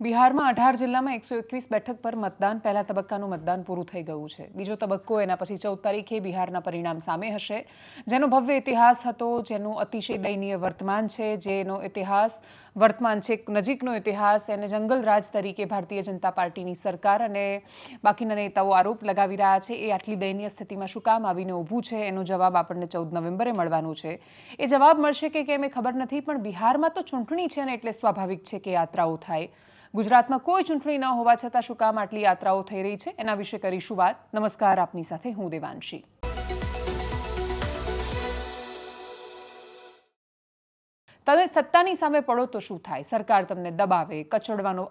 બિહારમાં અઢાર જિલ્લામાં એકસો એકવીસ બેઠક પર મતદાન. પહેલા તબક્કાનું મતદાન પૂરું થઈ ગયું છે. બીજો તબક્કો એના પછી ચૌદ તારીખે બિહારના પરિણામ સામે હશે. જેનો ભવ્ય ઇતિહાસ હતો, જેનું અતિશય દયનીય વર્તમાન છે, જેનો ઇતિહાસ, વર્તમાન છે, નજીકનો ઇતિહાસ, એને જંગલ રાજ તરીકે ભારતીય જનતા પાર્ટીની સરકાર અને બાકીના નેતાઓ આરોપ લગાવી રહ્યા છે. એ આટલી દયનીય સ્થિતિમાં શું કામ આવીને ઊભું છે? એનો જવાબ આપણને ચૌદ નવેમ્બરે મળવાનું છે. એ જવાબ મળશે કે કેમ એ ખબર નથી, પણ બિહારમાં તો ચૂંટણી છે ને એટલે સ્વાભાવિક છે કે યાત્રાઓ થાય. ગુજરાતમાં કોઈ ચૂંટણી ન હોવા છતાં શું કામ આટલી યાત્રાઓ થઈ રહી છે? એના વિશે કરીશું વાત. નમસ્કાર, આપની સાથે હું દેવાંશી. તમે સત્તાની સામે પડો તો શું થાય? સરકાર તમને દબાવે, કચડવાનો,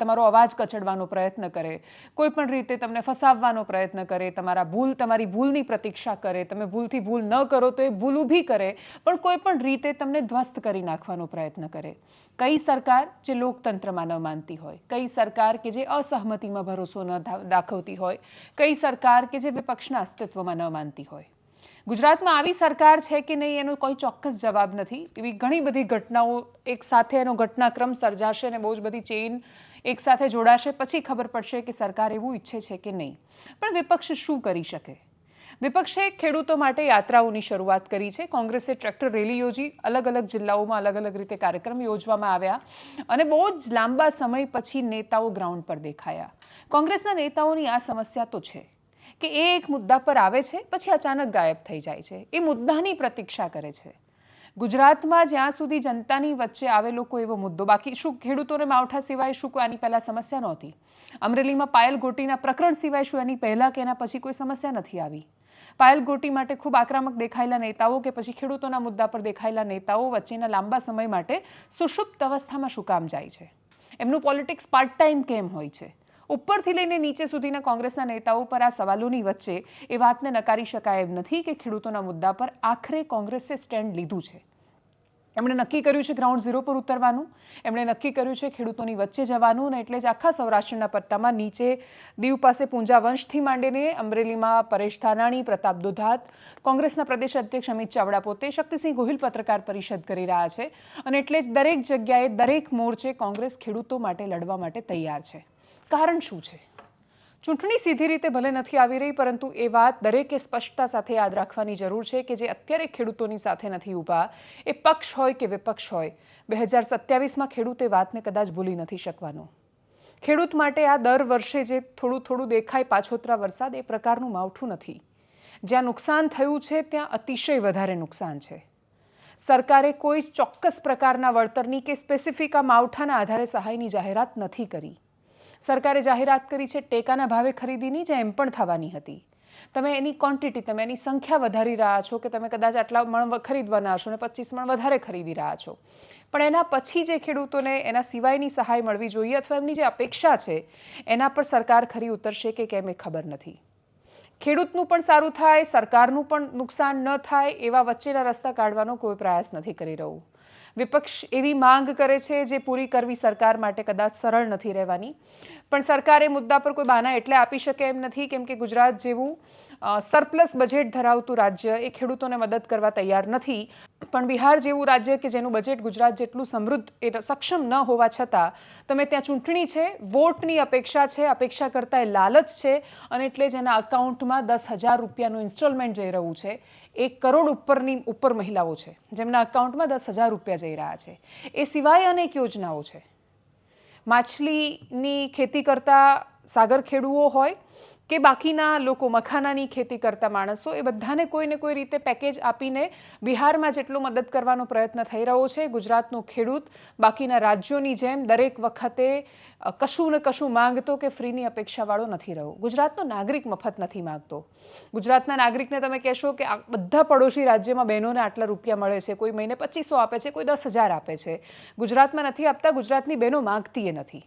તમારો અવાજ કચડવાનો પ્રયત્ન કરે કોઈ પણ રીતે તમને ફસાવવાનો પ્રયત્ન કરે, તમારા ભૂલ, તમારી ભૂલની પ્રતીક્ષા કરે, તમે ભૂલથી ભૂલ ન કરો તો એ ભૂલ ઊભી કરે, પણ કોઈ પણ રીતે તમને ધ્વસ્ત કરી નાખવાનો પ્રયત્ન કરે. કઈ સરકાર જે લોકતંત્રમાં ન માનતી હોય, કઈ સરકાર કે જે અસહમતિમાં ભરોસો ન દાખવતી હોય, કઈ સરકાર કે જે વિપક્ષના અસ્તિત્વમાં ન માનતી હોય? ગુજરાતમાં આવી સરકાર છે કે નહીં એનો કોઈ ચોક્કસ જવાબ નથી. એવી ઘણી બધી ઘટનાઓ એક સાથે એનો ઘટનાક્રમ સર્જાશે અને બહુ જ બધી ચેઇન એક સાથે જોડાશે. પછી ખબર પડશે કે સરકાર એવું ઈચ્છે છે કે નહીં. પણ વિપક્ષ શું કરી શકે? વિપક્ષે ખેડૂતો માટે યાત્રાઓની શરૂઆત કરી છે. કોંગ્રેસે ટ્રેક્ટર રેલી યોજી. અલગ અલગ જિલ્લાઓમાં અલગ અલગ રીતે કાર્યક્રમ યોજવામાં આવ્યા અને બહુ જ લાંબા સમય પછી નેતાઓ ગ્રાઉન્ડ પર દેખાયા. કોંગ્રેસના નેતાઓની આ સમસ્યા તો છે. કે એ એક મુદ્દા પર આવે છે, પછી અચાનક ગાયબ થઈ જાય છે. એ મુદ્દાની પ્રતીક્ષા કરે છે. ગુજરાતમાં જ્યાં સુધી જનતાની વચ્ચે આવેલો કોઈ એવો મુદ્દો, બાકી શું ખેડૂતોને માવઠા સિવાય શું કોઈ આની પહેલાં સમસ્યા નહોતી? અમરેલીમાં પાયલ ગોટીના પ્રકરણ સિવાય શું એની પહેલાં કે એના પછી કોઈ સમસ્યા નથી આવી? પાયલ ગોટી માટે ખૂબ આક્રમક દેખાયેલા નેતાઓ કે પછી ખેડૂતોના મુદ્દા પર દેખાયેલા નેતાઓ વચ્ચેના લાંબા સમય માટે સુષુપ્ત અવસ્થામાં શું કામ જાય છે? એમનું પોલિટિક્સ પાર્ટ ટાઈમ કેમ હોય છે? ઉપરથી લઈને નીચે સુધીના કોંગ્રેસના નેતાઓ પર આ સવાલોની વચ્ચે એ વાતને નકારી શકાય એમ નથી કે ખેડૂતોના મુદ્દા પર આખરે કોંગ્રેસે સ્ટેન્ડ લીધું છે. એમણે નક્કી કર્યું છે ગ્રાઉન્ડ ઝીરો પર ઉતરવાનું, એમણે નક્કી કર્યું છે ખેડૂતોની વચ્ચે જવાનું અને એટલે જ આખા સૌરાષ્ટ્રના પટ્ટામાં નીચે દીવ પાસે પૂંજા વંશથી માંડીને અમરેલીમાં પરેશ ધાનાણી, પ્રતાપ દુધાત, કોંગ્રેસના પ્રદેશ અધ્યક્ષ અમિત ચાવડા પોતે શક્તિસિંહ ગોહિલ પત્રકાર પરિષદ કરી રહ્યા છે અને એટલે જ દરેક જગ્યાએ દરેક મોરચે કોંગ્રેસ ખેડૂતો માટે લડવા માટે તૈયાર છે. કારણ શું છે? ચૂંટણી સીધી રીતે ભલે નથી આવી રહી, પરંતુ એ વાત દરેકે સ્પષ્ટતા સાથે યાદ રાખવાની જરૂર છે કે જે અત્યારે ખેડૂતોની સાથે નથી ઊભા, એ પક્ષ હોય કે વિપક્ષ હોય. બે હજાર સત્યાવીસમાં ખેડૂત વાતને કદાચ ભૂલી નથી શકવાનો. ખેડૂત માટે આ દર વર્ષે જે થોડું થોડું દેખાય પાછોતરા વરસાદ, એ પ્રકારનું માવઠું નથી. જ્યાં નુકસાન થયું છે, ત્યાં અતિશય વધારે નુકસાન છે. સરકારે કોઈ ચોક્કસ પ્રકારના વળતરની કે સ્પેસિફિક આ માવઠાના આધારે સહાયની જાહેરાત નથી કરી. સરકારે જાહેરાત કરી છે ટેકાના ભાવે ખરીદીની જે એમ પણ થવાની હતી. તમે એની ક્વોન્ટિટી તમે એની સંખ્યા વધારી રહ્યા છો કે તમે કદાચ આટલા મણ ખરીદવાના હશો ને પચીસ મણ વધારે ખરીદી રહ્યા છો. પણ એના પછી જે ખેડૂતોને એના સિવાયની સહાય મળવી જોઈએ અથવા એમની જે અપેક્ષા છે, એના પર સરકાર ખરી ઉતરશે કે કેમ એ ખબર નથી. ખેડૂતનું પણ સારું થાય, સરકારનું પણ નુકસાન ન થાય એવા વચ્ચેના રસ્તા કાઢવાનો કોઈ પ્રયાસ નથી કરી રહ્યું. વિપક્ષ એવી માંગ કરે છે જે પૂરી કરવી સરકાર માટે કદાચ સરળ નથી રહેવાની. પણ સરકારે મુદ્દા પર કોઈ બાના એટલે આપી શકે એમ નથી, કેમ કે ગુજરાત જેવું સરપ્લસ બજેટ ધરાવતું રાજ્ય એ ખેડૂતોને મદદ કરવા તૈયાર નથી. પણ બિહાર જેવું રાજ્ય કે જેનું બજેટ ગુજરાત જેટલું સમૃદ્ધ એ સક્ષમ ન હોવા છતાં, તમે ત્યાં ચૂંટણી છે, વોટની અપેક્ષા છે, અપેક્ષા કરતાં એ લાલચ છે અને એટલે જ એના અકાઉન્ટમાં દસ હજાર રૂપિયાનું ઇન્સ્ટોલમેન્ટ જઈ રહ્યું છે. એક કરોડ ઉપરની, ઉપર મહિલાઓ છે, જેમના અકાઉન્ટમાં દસ હજાર રૂપિયા જઈ રહ્યા છે. એ સિવાય અનેક યોજનાઓ છે. માછલીની ખેતી કરતા સાગર ખેડૂઓ હોય કે બાકીના લોકો મખાનાની ખેતી કરતા માણસો, એ બધાને કોઈને કોઈ રીતે પેકેજ આપીને બિહારમાં જેટલો મદદ કરવાનો પ્રયત્ન થઈ રહ્યો છે. ગુજરાતનો ખેડૂત બાકીના રાજ્યોની જેમ દરેક વખતે કશું ને કશું માંગતો કે ફ્રીની અપેક્ષાવાળો નથી રહ્યો. ગુજરાતનો નાગરિક મફત નથી માંગતો. ગુજરાતના નાગરિકને તમે કહેશો કે આ બધા પડોશી રાજ્યમાં બહેનોને આટલા રૂપિયા મળે છે, કોઈ મહિને પચીસો આપે છે, કોઈ દસ હજાર આપે છે. ગુજરાતમાં નથી આપતા, ગુજરાતની બહેનો માંગતી એ નથી.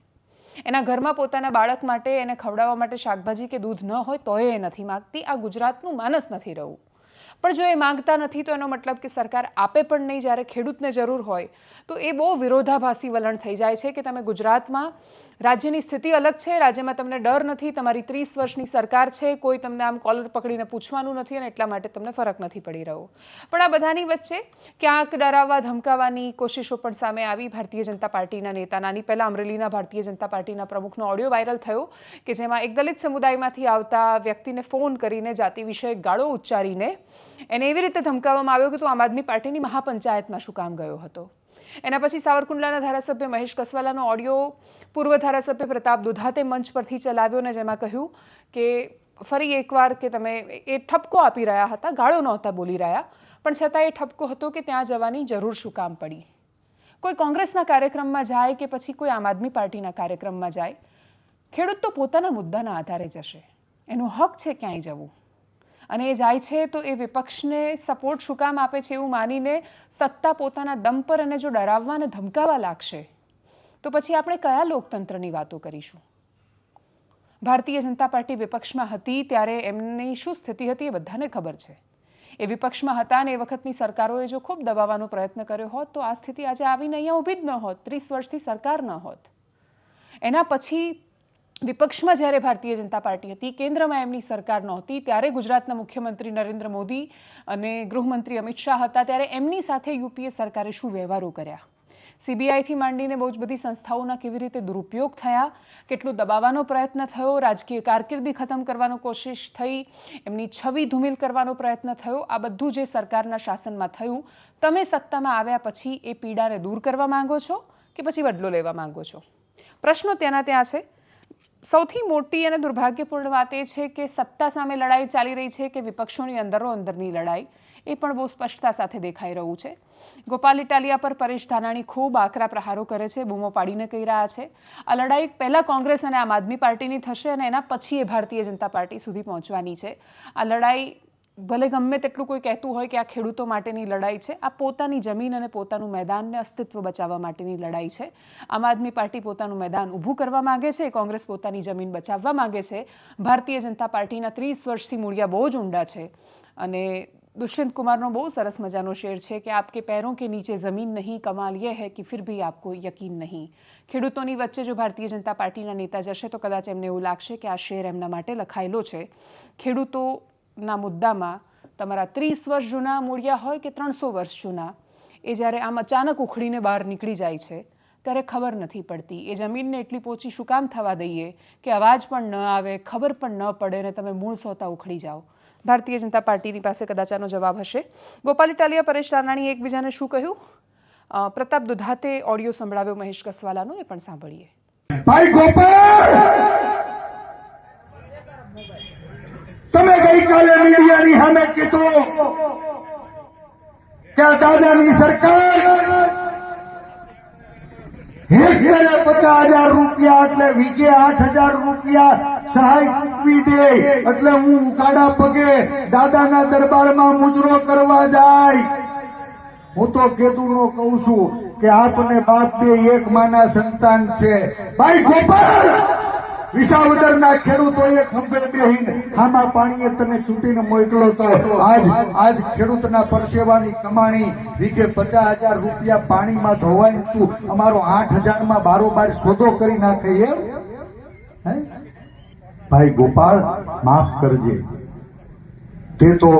એના ઘરમાં પોતાના બાળક માટે એને ખવડાવવા માટે શાકભાજી કે દૂધ ન હોય તોય એ નથી માગતી. આ ગુજરાતનું માનસ નથી રહ્યું. પણ જો એ માંગતા નથી તો એનો મતલબ કે સરકાર આપે પણ નહીં જ્યારે ખેડૂતને જરૂર હોય તો એ બહુ વિરોધાભાસી વલણ થઈ જાય છે કે તમે ગુજરાતમાં રાજ્યની સ્થિતિ અલગ છે, રાજ્યમાં તમને ડર નથી, તમારી ત્રીસ વર્ષની સરકાર છે, કોઈ તમને આમ કોલર પકડીને પૂછવાનું નથી અને એટલા માટે તમને ફરક નથી પડી રહ્યો. પણ આ બધાની વચ્ચે ક્યાંક ડરાવવા, ધમકાવવાની કોશિશો પણ સામે આવી. ભારતીય જનતા પાર્ટીના નેતા, નાની પહેલાં અમરેલીના ભારતીય જનતા પાર્ટીના પ્રમુખનો ઓડિયો વાયરલ થયો કે જેમાં એક દલિત સમુદાયમાંથી આવતા વ્યક્તિને ફોન કરીને જાતિ વિષયક ગાળો ઉચ્ચારીને એને એવી રીતે ધમકાવવામાં આવ્યો કે તું આમ આદમી પાર્ટીની મહાપંચાયતમાં શું કામ ગયો હતો? એના પછી સાવરકુંડલાના ધારાસભ્ય મહેશ કસવાલાનો ઓડિયો પૂર્વ ધારાસભ્ય પ્રતાપ દુધાતે મંચ પરથી ચલાવ્યો ને જેમાં કહ્યું કે ફરી એકવાર કે તમે એ ઠપકો આપી રહ્યા હતા, ગાળો નહોતા બોલી રહ્યા, પણ છતાં એ ઠપકો હતો કે ત્યાં જવાની જરૂર શું કામ પડી. કોઈ કોંગ્રેસના કાર્યક્રમમાં જાય કે પછી કોઈ આમ આદમી પાર્ટીના કાર્યક્રમમાં જાય, ખેડૂત તો પોતાના મુદ્દાના આધારે જશે. એનો હક છે ક્યાંય જવું. અને એ જાય છે, તો એ વિપક્ષને સપોર્ટ શું કામ આપે છે એવું માનીને સત્તા પોતાના દમ પર અને જો ડરાવવા અને ધમકાવા લાગશે, તો પછી આપણે કયા લોકતંત્રની વાતો કરીશું? ભારતીય જનતા પાર્ટી વિપક્ષમાં હતી ત્યારે એમની શું સ્થિતિ હતી એ બધાને ખબર છે. એ વિપક્ષમાં હતા અને એ વખતની સરકારોએ જો ખૂબ દબાવવાનો પ્રયત્ન કર્યો હોત, તો આ સ્થિતિ આજે આવીને અહીંયા ઊભી જ ન હોત, ત્રીસ વર્ષથી સરકાર ન હોત. એના પછી વિપક્ષમાં જ્યારે ભારતીય જનતા પાર્ટી હતી, કેન્દ્રમાં એમની સરકાર નહોતી, ત્યારે ગુજરાતના મુખ્યમંત્રી નરેન્દ્ર મોદી અને ગૃહમંત્રી અમિત શાહ હતા, ત્યારે એમની સાથે યુપીએ સરકારે શું વ્યવહારો કર્યા? સીબીઆઈથી માંડીને બહુ જ બધી સંસ્થાઓના કેવી રીતે દુરુપયોગ થયા? કેટલું દબાવવાનો પ્રયત્ન થયો? રાજકીય કારકિર્દી ખતમ કરવાનો કોશિશ થઈ? એમની છબી ધૂમિલ કરવાનો પ્રયત્ન થયો? આ બધું જે સરકારના શાસનમાં થયું, તમે સત્તામાં આવ્યા પછી એ પીડાને દૂર કરવા માંગો છો કે પછી બદલો લેવા માંગો છો? પ્રશ્નો ત્યાંના ત્યાં છે. સૌથી મોટી અને દુર્ભાગ્યપૂર્ણ વાત એ છે કે સત્તા સામે લડાઈ ચાલી રહી છે કે વિપક્ષોની અંદરો અંદરની લડાઈ. એ પણ બહુ સ્પષ્ટતા સાથે દેખાઈ રહ્યું છે. ગોપાલ ઇટાલિયા પર પરેશ ધાનાણી ખૂબ આકરા પ્રહારો કરે છે, બૂમો પાડીને કહી રહ્યા છે. આ લડાઈ પહેલાં કોંગ્રેસ અને આમ આદમી પાર્ટીની થશે અને એના પછી એ ભારતીય જનતા પાર્ટી સુધી પહોંચવાની છે. આ લડાઈ ભલે ગમે તેટલું કોઈ કહેતું હોય કે આ ખેડૂતો માટેની લડાઈ છે, આ પોતાની જમીન અને પોતાનું મેદાનને અસ્તિત્વ બચાવવા માટેની લડાઈ છે. આમ આદમી પાર્ટી પોતાનું મેદાન ઊભું કરવા માગે છે, કોંગ્રેસ પોતાની જમીન બચાવવા માગે છે. ભારતીય જનતા પાર્ટીના ત્રીસ વર્ષથી મૂળિયા બહુ જ ઊંડા છે. અને દુષ્યંત કુમારનો બહુ સરસ મજાનો શેર છે કે આપકે પેરો કે નીચે જમીન નહીં कमाल ये है कि फिर भी आपको यकीन नहीं ખેડૂતોની વચ્ચે જો ભારતીય જનતા પાર્ટીના નેતા જશે તો કદાચ એમને એવું લાગશે કે આ શેર એમના માટે લખાયેલો છે. ખેડૂતો ખેડૂતોના મુદ્દામાં તમારા ત્રીસ વર્ષ જૂના મૂળિયા હોય કે ત્રણસો વર્ષ જૂના, એ જ્યારે આમ અચાનક ઉખડીને બહાર નીકળી જાય છે, ત્યારે ખબર નથી પડતી. એ જમીનને એટલી પોચી શું કામ થવા દઈએ કે અવાજ પણ ન આવે, ખબર પણ ન પડે અને તમે મૂળ સોતા ઉખડી જાઓ. ભારતીય જનતા પાર્ટીની પાસે કદાચ આનો જવાબ હશે. ગોપાલ ઇટાલિયા, પરેશ રાનાણીએ એકબીજાને શું કહ્યું? પ્રતાપ દુધાતે ઓડિયો સંભળાવ્યો મહેશ કસવાલાનો, એ પણ સાંભળીએ. ભાઈ ગોપાલ તમે ગઈકાલે મીડિયાની સામે કીધું કે દાદાની સરકાર હેક્ટરે પચાસ હજાર રૂપિયા એટલે વીઘે આઠ હજાર રૂપિયા સહાય ચૂકવી દે એટલે હું ઉકાળા પગે દાદાના દરબારમાં મુજરો કરવા જાય. હું તો કેદુનો કઉ છું કે આપને બાપ બે એક માના સંતાન છે. ભાઈ ગોપાલ! વિસાવદરના ખેડૂતોએ ખંભે બેહીને ખામા પાણીએ તને ચૂંટીને મોકલો તો આજ આજ ખેડૂતના પરસેવાની કમાણી વીઘે પચાસ હજાર રૂપિયા પાણીમાં ધોવાય તું અમારો આઠ હજારમાં બારોબાર સોદો કરી નાખે એમ? હે? ભાઈ ગોપાળ માફ કરજે. તે તો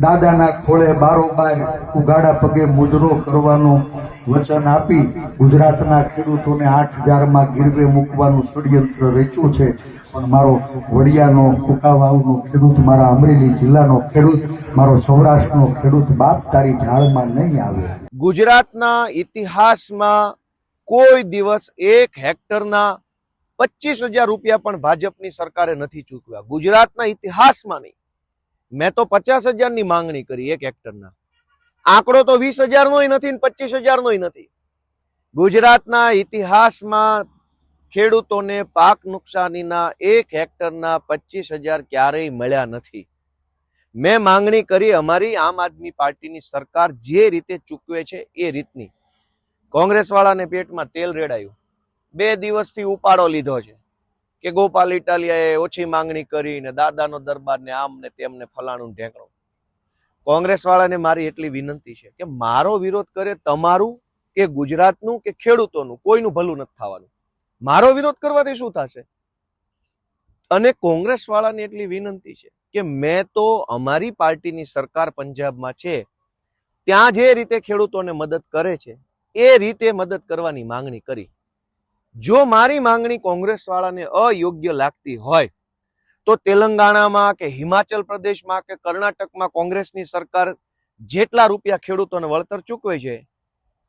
દાદાના ખોળે બારોબાર ઉગાડા પગે મુજરો કરવાનું વચન આપી ગુજરાતના ખેડૂતોને આઠ હજારમાં ગીરવે મૂકવાનું ષડયંત્ર રચ્યું છે. પણ મારો વડિયાનો કુકાવાઉનો ખેડૂત, મારા અમરેલી જિલ્લાનો ખેડૂત, મારો સૌરાષ્ટ્રનો ખેડૂત બાપ તારી ઝાડમાં નહીં આવે. ગુજરાતના ઇતિહાસમાં કોઈ દિવસ એક હેક્ટરના પચીસ હજાર રૂપિયા પણ ભાજપની સરકારે નથી ચૂકવ્યા. ગુજરાતના ઇતિહાસમાં નહીં. મેં તો પચાસ હજારની માંગણી કરી એક હેક્ટરના. આંકડો તો વીસ હજારનોય નથી ને પચીસ હજારનોય નથી. ગુજરાતના ઇતિહાસમાં ખેડૂતોને પાક નુકસાનીના એક હેક્ટરના પચીસ હજાર ક્યારેય મળ્યા નથી. મેં માંગણી કરી અમારી આમ આદમી પાર્ટીની સરકાર જે રીતે ચૂકવે છે એ રીતની. કોંગ્રેસવાળાને પેટમાં તેલ રેડાયું. બે દિવસથી ઉપાડો લીધો છે કે ગોપાલ ઇટાલિયાએ ઓછી માંગણી કરી ને દાદાનો દરબારને આમને આમ ને તેમ ફલાણું ઢેકણું. કોંગ્રેસ વાળાને મારી એટલી વિનંતી છે કે મારો વિરોધ કરે તમારું કે ગુજરાતનું કે ખેડૂતોનું, કોઈનું ભલું નથી થવાનું. મારો વિરોધ કરવાથી શું થશે? અને કોંગ્રેસ વાળાને એટલી વિનંતી છે કે મેં તો અમારી પાર્ટીની સરકાર પંજાબમાં છે, ત્યાં જે રીતે ખેડૂતોને મદદ કરે છે, એ રીતે મદદ કરવાની માંગણી કરી. જો મારી માંગણી કોંગ્રેસ વાળાને અયોગ્ય લાગતી હોય તો તેલંગાણામાં કે હિમાચલ પ્રદેશમાં કે કર્ણાટકમાં કોંગ્રેસની સરકાર જેટલા રૂપિયા ખેડૂતોને વળતર ચૂકવે છે,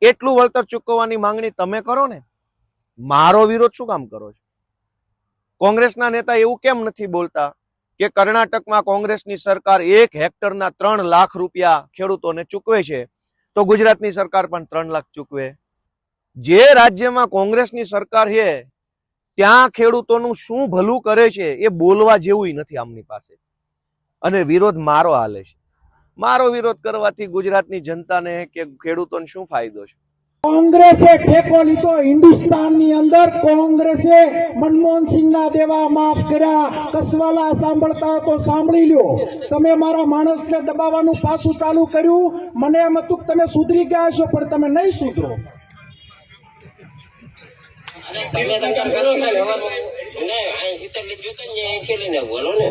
એટલું વળતર ચૂકવવાની માંગણી તમે કરો ને, મારો વિરોધ શું કામ કરો છો? કોંગ્રેસના નેતા એવું કેમ નથી બોલતા કે કર્ણાટકમાં કોંગ્રેસની સરકાર એક હેક્ટરના ત્રણ લાખ રૂપિયા ખેડૂતોને ચૂકવે છે, તો ગુજરાતની સરકાર પણ ત્રણ લાખ ચૂકવે? જે રાજ્યમાં કોંગ્રેસની સરકાર છે ત્યાં ખેડૂતોનું શું ભલું કરે છે એ બોલવા જેવું નથી આમની પાસે. અને વિરોધ મારો હાલે છે. મારો વિરોધ કરવાથી ગુજરાતની જનતાને કે ખેડૂતોને શું ફાયદો છે? કોંગ્રેસે ટેકો લીધો, હિન્દુસ્તાનની અંદર કોંગ્રેસે મનમોહન સિંહના દેવા માફ કર્યા, કસવાલા સાંભળતા તો સાંભળી લ્યો. તમે મારા માણસને દબાવવાનું પાછું ચાલુ કર્યું, મને એમ હતું તમે સુધરી ગયા છો, પણ તમે નહીં સુધરો. તમે તકર કરો ને હવારમાં ને આ જોતો ને છેલ્લે બોલો ને.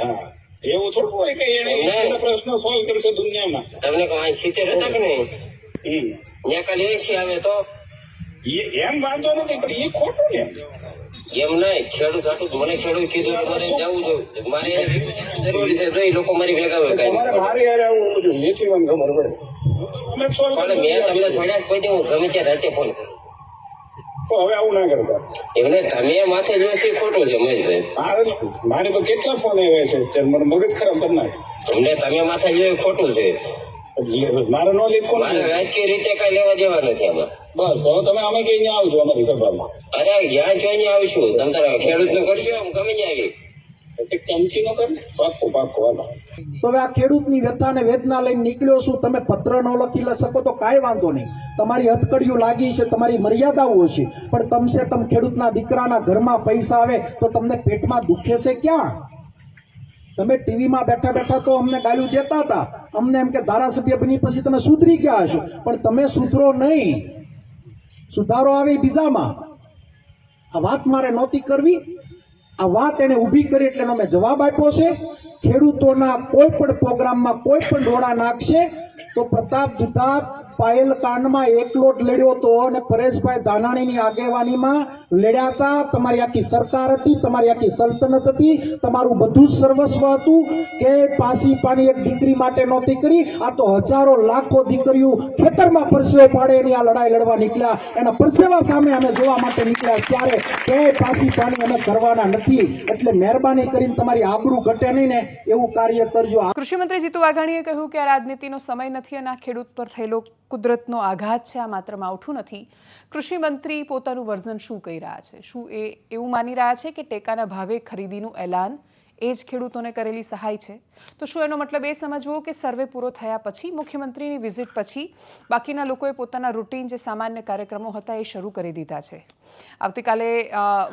હા એવું થોડું હોય કે એને પ્રશ્નો સોલ્વ કરશે દુનિયામાં. તમને કહો સિત્તેર હતા કે નહીં. ત્યાં કાલે એસી આવે તો? એમ વાંધો નથી પણ એ ખોટું ને. એમ નહીં ખેડૂત હતું મને ખેડૂત કીધું મારે જવું જોઈએ મારે જરૂરી છે તો લોકો મારી ભેગા હોય કઈ. મારે યાર આવું એથી મને ખબર પડે. મેં તમને છોડ્યા કોઈ હું ગમે ત્યાં રાતે ફોન કરું. તો હવે આવું ના કરતા. એમને તમે માથે જોશી ખોટું છે મહેશભાઈ મારે મારે તો કેટલા ફોન આવ્યા છે ત્યારે મને મગજ ખરાબ કરી નાખે તમને તમે માથે જોયું ખોટું છે. મારે નો લીધું મારે રાજકીય રીતે કઈ લેવા દેવા નથી આમાં. બસ તો તમે અમે કઈ આવજો અમારી સભામાં. અરે જ્યાં જોઈને આવશું. તમે તારા ખેડૂતનું કરજો આમ ગમે ને આવી ચમચી નો કર? તો હવે આ ખેડૂતની વ્યથાને વેદના લઈને નીકળ્યો છું. તમે પત્ર ન લખી શકો તો કાંઈ વાંધો નહીં. તમારી હથકડીઓ લાગી છે, તમારી મર્યાદાઓ છે પણ કમસે કમ ખેડૂતના દીકરાના ઘરમાં પૈસા આવે તો તમને પેટમાં દુખે છે ક્યાં? તમે ટીવીમાં બેઠા બેઠા તો અમને ગાળ્યું દેતા હતા. અમને એમ કે ધારાસભ્ય બની પછી તમે સુધરી ગયા હશો. પણ તમે સુધરો નહીં. સુધારો આવે બીજામાં. આ વાત મારે નહોતી કરવી. આ વાત એને ઊભી કરી એટલે એનો જવાબ આપ્યો છે. ખેડૂતોના કોઈ પણ પ્રોગ્રામમાં કોઈ પણ ડોળા નાખશે તો પ્રતાપ દુધાત પાયલ કાંડમાં એકલો જ લડ્યો હતો અને પરેશભાઈ ધાનાણીની આગેવાનીમાં લડ્યા હતા. તમારી આખી સરકાર હતી, તમારી આખી સલ્તનત હતી, તમારું બધું જ સર્વસ્વ હતું. કે પાસી પાણી એક દીકરી માટે નહોતી કરી, આ તો હજારો લાખો દીકરીઓ ખેતરમાં પરસેવો પાડે એની આ લડાઈ લડવા નીકળ્યા. એના પરસેવા સામે અમે જોવા માટે નીકળ્યા ત્યારે કે પાસી પાણી અમે કરવાના નથી. એટલે મહેરબાની કરીને તમારી આબરૂ ઘટે નહીં ને એવું કાર્ય કરજો. કૃષિમંત્રી જીતુ વાઘાણીએ કહ્યું કે આ રાજનીતિનો સમય નથી અને આ ખેડૂત પર થયેલો કુદરતનો આઘાત છે, આ માત્ર માવઠું નથી. કૃષિમંત્રી પોતાનું વર્ઝન શું કહી રહ્યા છે? શું એ એવું માની રહ્યા છે કે ટેકાના ભાવે ખરીદીનું એલાન એ જ ખેડૂતોને કરેલી સહાય છે? તો શું એનો મતલબ એ સમજવો કે સર્વે પૂરો થયા પછી, મુખ્યમંત્રીની વિઝિટ પછી બાકીના લોકોએ પોતાના રૂટીન જે સામાન્ય કાર્યક્રમો હતા એ શરૂ કરી દીધા છે? આવતીકાલે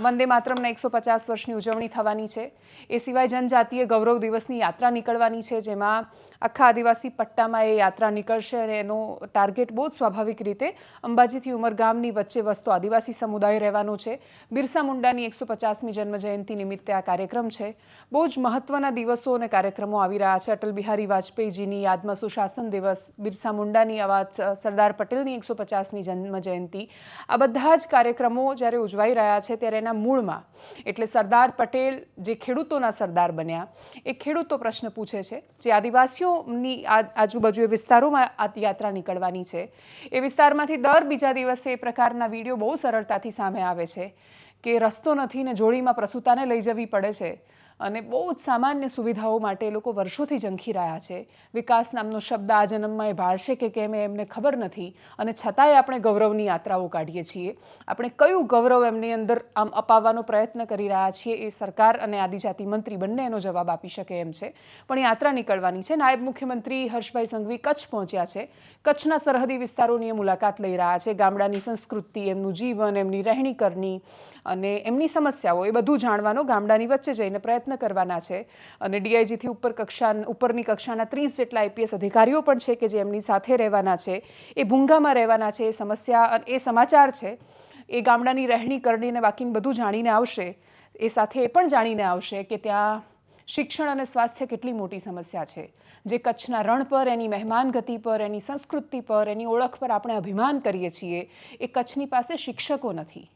વંદે માતરમના એકસો પચાસ વર્ષની ઉજવણી થવાની છે. એ સિવાય જનજાતીય ગૌરવ દિવસની યાત્રા નીકળવાની છે, જેમાં આખા આદિવાસી પટ્ટામાં એ યાત્રા નીકળશે અને એનો ટાર્ગેટ બહુ જ સ્વાભાવિક રીતે અંબાજીથી ઉમરગામની વચ્ચે વસતો આદિવાસી સમુદાય રહેવાનો છે. બિરસા મુંડાની એકસો પચાસમી જન્મજયંતિ નિમિત્તે આ કાર્યક્રમ છે. બહુ જ મહત્વના દિવસો અને કાર્યક્રમો આવી રહ્યા છે. અટલ બિહારી વાજપેયીજીની યાદમાં સુશાસન દિવસ, બિરસા મુંડાની આવાજ સરદાર પટેલની એકસો પચાસમી જન્મજયંતિ. આ બધા જ કાર્યક્રમો જ્યારે ઉજવાઈ રહ્યા છે ત્યારે એના મૂળમાં એટલે સરદાર પટેલ જે ખેડૂતોના સરદાર બન્યા, એ ખેડૂતો પ્રશ્ન પૂછે છે. જે આદિવાસીઓની આજુબાજુ એ વિસ્તારોમાં આ યાત્રા નીકળવાની છે. એ વિસ્તારમાંથી દર બીજા દિવસે એ પ્રકારના વીડિયો બહુ સરળતાથી સામે આવે છે કે રસ્તો નથી ને જોડીમાં પ્રસૂતાને લઈ જવી પડે છે. અને બહુ જ સામાન્ય સુવિધાઓ માટે એ લોકો વર્ષોથી ઝંખી રહ્યા છે. વિકાસ નામનો શબ્દ આ જન્મમાં એ ભાળશે કે કેમ એમને ખબર નથી. અને છતાંય આપણે ગૌરવની યાત્રાઓ કાઢીએ છીએ. આપણે કયું ગૌરવ એમની અંદર આમ અપાવવાનો પ્રયત્ન કરી રહ્યા છીએ એ સરકાર અને આદિજાતિ મંત્રી બંને એનો જવાબ આપી શકે એમ છે. પણ યાત્રા નીકળવાની છે. નાયબ મુખ્યમંત્રી હર્ષભાઈ સંઘવી કચ્છ પહોંચ્યા છે. કચ્છના સરહદી વિસ્તારોની એ મુલાકાત લઈ રહ્યા છે. ગામડાની સંસ્કૃતિ, એમનું જીવન, એમની રહેણી કરની અને એમની સમસ્યાઓ એ બધું જાણવાનો ગામડાની વચ્ચે જઈને પ્રયત્ન કરવાના છે. અને ડીઆઈજીથી ઉપર કક્ષા ઉપરની કક્ષાના ત્રીસ જેટલા આઈપીએસ અધિકારીઓ પણ છે કે જે એમની સાથે રહેવાના છે. એ ભૂંગામાં રહેવાના છે, એ સમસ્યા એ સમાચાર છે. એ ગામડાની રહેણી કરણીને બધું જાણીને આવશે. એ સાથે એ પણ જાણીને આવશે કે ત્યાં શિક્ષણ અને સ્વાસ્થ્ય કેટલી મોટી સમસ્યા છે. જે કચ્છના રણ પર, એની મહેમાન ગતિ પર, એની સંસ્કૃતિ પર, એની ઓળખ પર આપણે અભિમાન કરીએ છીએ. એ કચ્છની પાસે શિક્ષકો નથી.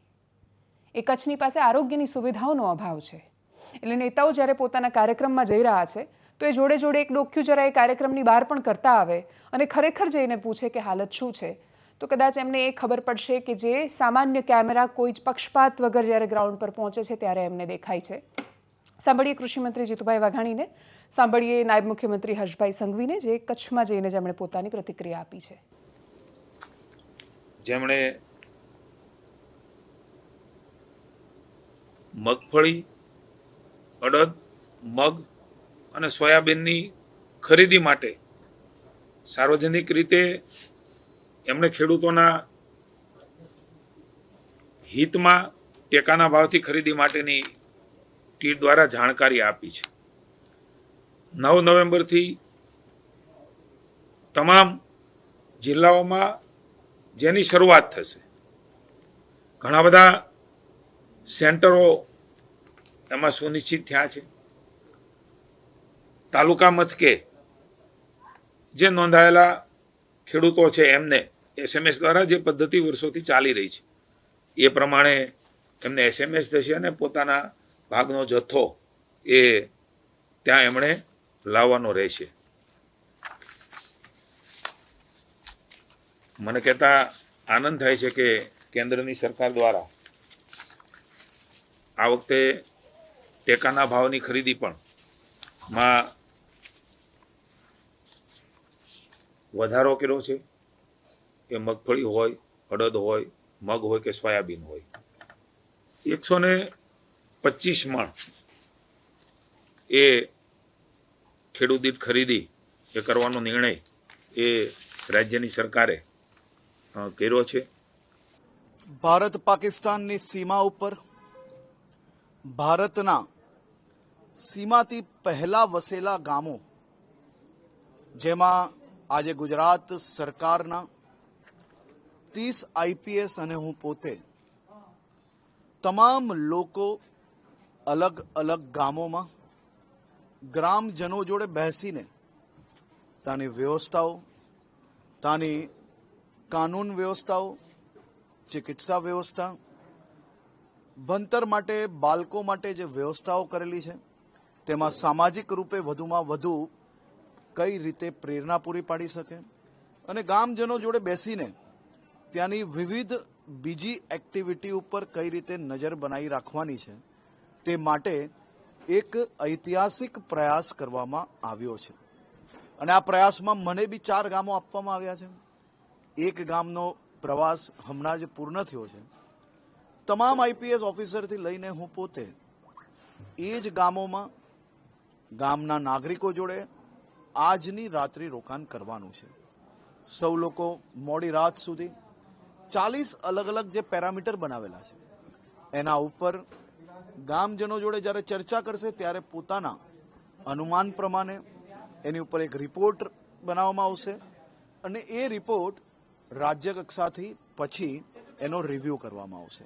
એ કચ્છની પાસે આરોગ્યની સુવિધાઓનો અભાવ છે. એટલે નેતાઓ જ્યારે પોતાના કાર્યક્રમમાં જઈ રહ્યા છે, તો એ જોડે જોડે એક ડોક્યુ જરા એ કાર્યક્રમની બહાર પણ કરતા આવે અને ખરેખર જઈને પૂછે કે હાલત શું છે, તો કદાચ એમને એ ખબર પડશે કે જે સામાન્ય કેમેરા કોઈ જ પક્ષપાત વગર જ્યારે ગ્રાઉન્ડ પર પહોંચે છે ત્યારે એમને દેખાય છે. સાંભળીએ કૃષિમંત્રી જીતુભાઈ વાઘાણીને, સાંભળીએ નાયબ મુખ્યમંત્રી હર્ષભાઈ સંઘવીને, જે કચ્છમાં જઈને જેમણે પોતાની પ્રતિક્રિયા આપી છે. જેમણે મગફળી, અડદ, મગ અને સોયાબીનની ખરીદી માટે સાર્વજનિક રીતે એમણે ખેડૂતોના હિતમાં ટેકાના ભાવથી ખરીદી માટેની ટીટ દ્વારા જાણકારી આપી છે. નવ નવેમ્બરથી તમામ જિલ્લાઓમાં જેની શરૂઆત થશે. ઘણા બધા સેન્ટરો એમાં સુનિશ્ચિત થયા છે. તાલુકા મથકે જે નોંધાયેલા ખેડૂતો છે એમને એસએમએસ દ્વારા જે પદ્ધતિ વર્ષોથી ચાલી રહી છે, એ પ્રમાણે એમને એસએમએસ થશે અને પોતાના ભાગનો જથ્થો એ ત્યાં એમણે લાવવાનો રહેશે. મને કહેતા આનંદ થાય છે કે કેન્દ્રની સરકાર દ્વારા આ વખતે ટેકાના ભાવની ખરીદી પણ માં વધારો કર્યો છે કે મગફળી હોય, અડદ હોય, મગ હોય કે સોયાબીન હોય. એકસો ને પચીસ મણ એ ખેડૂત દીઠ ખરીદી એ કરવાનો નિર્ણય એ રાજ્યની સરકારે કર્યો છે. ભારત પાકિસ્તાનની સીમા ઉપર ભારતના સીમાથી પહેલા વસેલા ગામો, જેમાં આજે ગુજરાત સરકારના ત્રીસ આઈપીએસ અને હું પોતે તમામ લોકો અલગ અલગ ગામોમાં ગ્રામજનો જોડે બેસીને ત્યાંની વ્યવસ્થાઓ ત્યાંની કાનૂન વ્યવસ્થાઓ, ચિકિત્સા વ્યવસ્થા ભણતર માટે, બાળકો માટે જે વ્યવસ્થાઓ કરેલી છે, તેમાં સામાજિક રૂપે વધુમાં વધુ કઈ રીતે પ્રેરણા પૂરી પાડી શકે? અને ગામજનો જોડે બેસીને ત્યાંની વિવિધ બીજી એક્ટિવિટી ઉપર કઈ રીતે નજર બનાવી રાખવાની છે, તે માટે એક ઐતિહાસિક પ્રયાસ કરવામાં આવ્યો છે. અને આ પ્રયાસમાં મને બી ચાર ગામો આપવામાં આવ્યા છે. એક ગામનો પ્રવાસ હમણાં જ પૂર્ણ થયો છે. તમામ આઈપીએસ ઓફિસરથી લઈને હું પોતે એ જ ગામોમાં ગામના નાગરિકો જોડે આજની રાત્રિ રોકાણ કરવાનું છે. સૌ લોકો મોડી રાત સુધી ચાલીસ અલગ અલગ જે પેરામીટર બનાવેલા છે, એના ઉપર ગામજનો જોડે જ્યારે ચર્ચા કરશે ત્યારે પોતાના અનુમાન પ્રમાણે એની ઉપર એક રિપોર્ટ બનાવવામાં આવશે અને એ રિપોર્ટ રાજ્ય કક્ષાથી પછી એનો રિવ્યુ કરવામાં આવશે.